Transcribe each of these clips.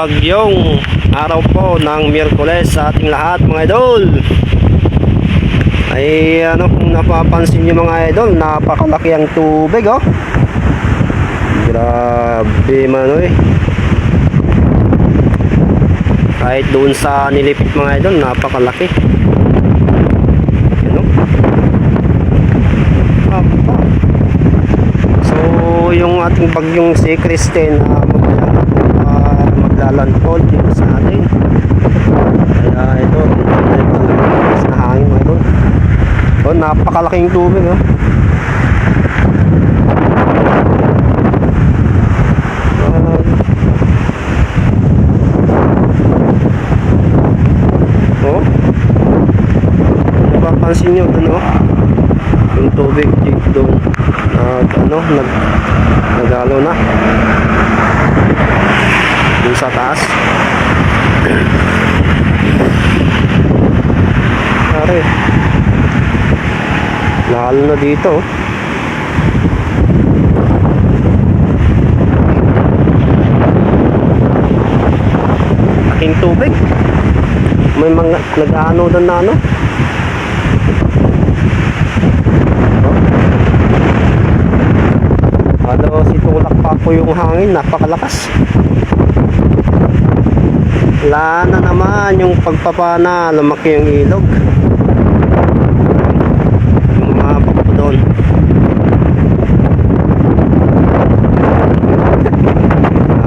bagyong araw po ng Miyerkules sa ating lahat mga idol. Ay ano kung napapansin niyo mga idol, napakalaki ang tubig oh. Grabe man eh. Kahit doon sa nilipit mga idol, napakalaki. Ano? So, yung ating bagyong si Kristen uh, maglalandfall dito sa atin. Kaya ito, ito sa hangin mga idol. Oh, napakalaking tubig oh. Ah, Oh. Napapansin nyo doon oh. Yung tubig dito. Nag ano, nag nagalo na. Doon sa taas. Pare. Lalo na dito oh. Aking tubig. May mga nag-ano doon na ano. Ano, si tulak pa po yung hangin, napakalakas. Wala na naman yung pagpapana, lumaki yung ilog. Yung mga bako doon.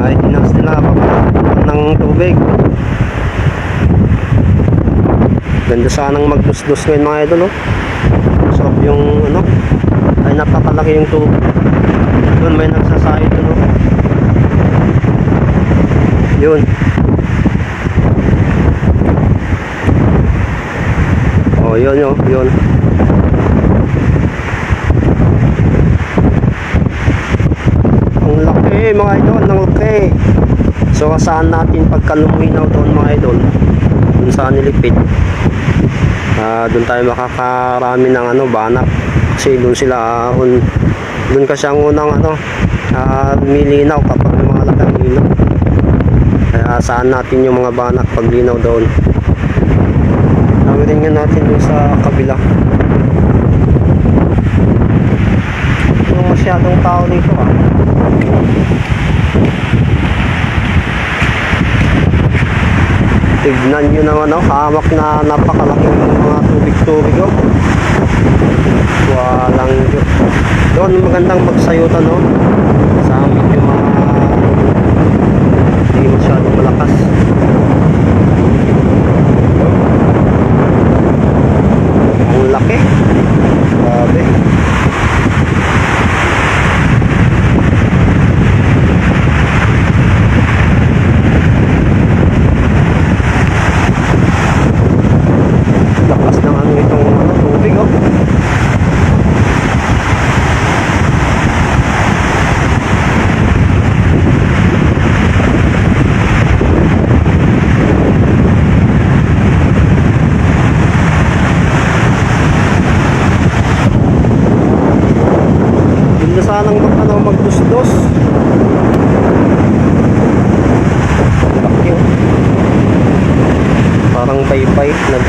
Ay, tinas nila ng tubig. Ganda sanang magdusdos ngayon mga idol, oh. Sarap yung, ano, ay napakalaki yung tubig. Doon may nagsasayo doon, oh. Yun. Oh, yun, yun, yun. Ang laki mga idol, ang laki. So, saan natin pagkaluminaw doon mga idol? Doon sa nilipit. Ah, doon tayo makakarami ng ano, banak. Kasi doon sila, uh, un, doon kasi ang unang ano, ah, milinaw kapag mga lakang ilaw. Kaya saan natin yung mga banak pag linaw doon. Nga natin doon sa kabila. Walang masyadong tao dito ah. Tignan nyo naman oh, hamak na napakalaking mga tubig-tubig oh. Walang. Doon magandang magsayutan oh. Sa medyo mga hindi masyadong malakas. Ang laki. Grabe. Lakas ng ano itong ano, tubig oh. Hindi na sanang mag, ano, magdusdos. Laki oh. Parang baypay. Nag,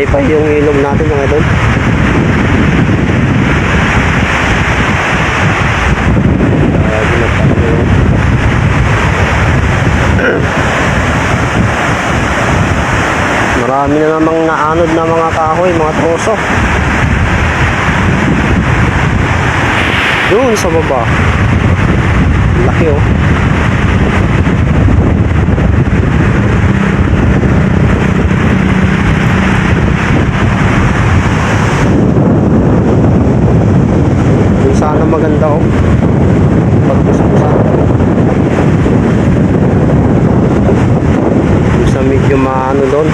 baypay yung ilog natin mga tayo. Marami na namang naanod na mga kahoy, mga troso. Doon sa baba. Laki oh. Doon sana maganda oh. Pagpusan. Doon sa medyo maano doon.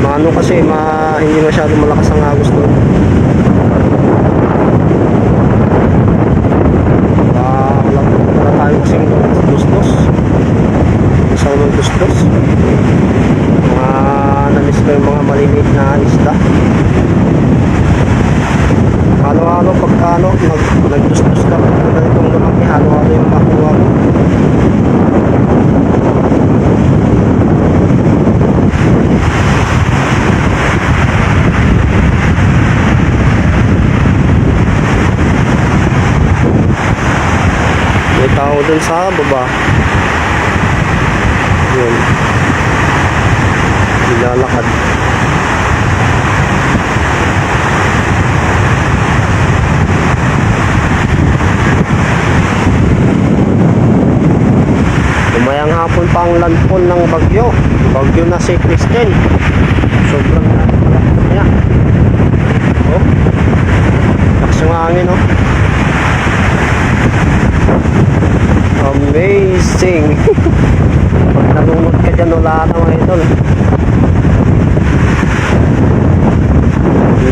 Maano kasi ma, hindi masyado malakas ang agos doon. Ah, wala wala tayo kasing gustos. Isang mga gustos. Mga namiss ko yung mga maliliit na isda. Halo-halo pagkano, nag, nagdustos ka. Ganitong lumaki, halo-halo yung makuha mo. May tao dun sa baba. Yun. Nilalakad. Umayang hapon pa ang landfall ng bagyo. Bagyo na si Kristen. thôi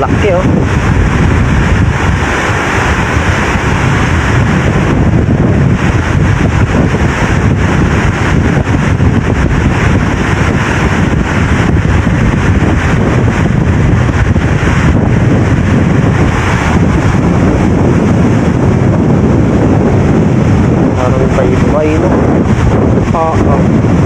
laki oh Parang bay-bay, no? Oo. Oh, oh.